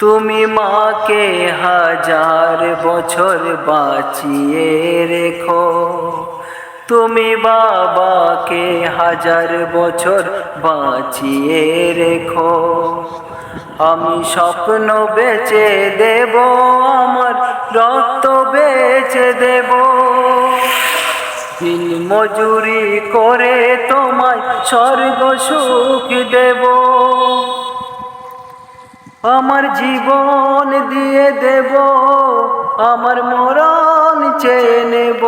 তুমি মাকে হাজার বছর বাঁচিয়ে রেখো। তুমি বাবাকে হাজার বছর বাঁচিয়ে রেখো। আমি স্বপ্ন বেচে দেব, আমার রক্ত বেচে দেব। দিন মজুরি করে তোমায় স্বর্গ সুখ দেব। আমার জীবন দিয়ে দেব, আমার মরণ চেয়ে নেব।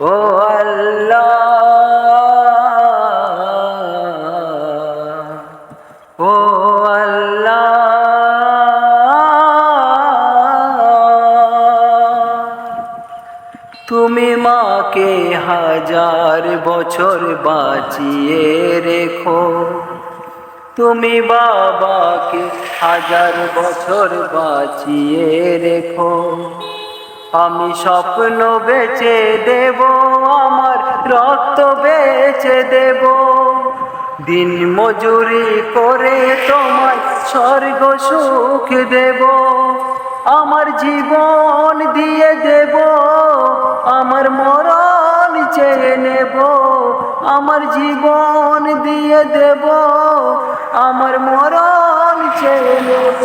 ও আল্লাহ ও আল্লাহ, তুমি মাকে হাজার বছর বাঁচিয়ে রেখো। তুমি বাবাকে হাজার বছর বাঁচিয়ে রেখো। আমি স্বপ্ন বেচে দেব, আমার রক্ত বেচে দেব। দিন মজুরি করে তোমার স্বর্গ সুখ দেব। আমার জীবন দিয়ে দেব, আমার মরণ চেয়ে নেব। আমার জীবন দিয়ে দেব, আমার মরণ চেয়ে নেব।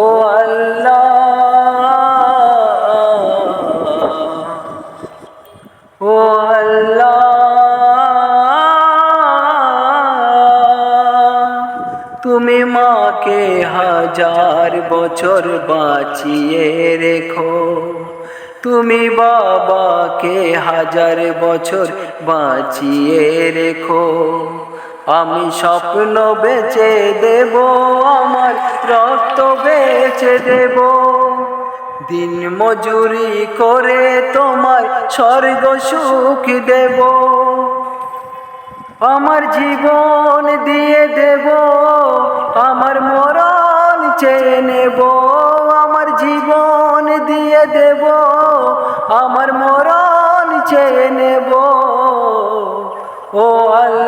ও আল্লাহ ও আল্লাহ, তুমি মাকে হাজার বছর বাঁচিয়ে রেখো। তুমি বাবাকে হাজার বছর বাঁচিয়ে রেখো। আমি স্বপ্ন বেচে দেব, আমার রক্ত বেচে দেব। দিন মজুরি করে তোমার স্বর্গ সুখ দেব। আমার জীবন দিয়ে দেব, আমার মরণ চেয়ে নেব। আমার জীবন দিয়ে দেব। নেব। ও আল্লাহ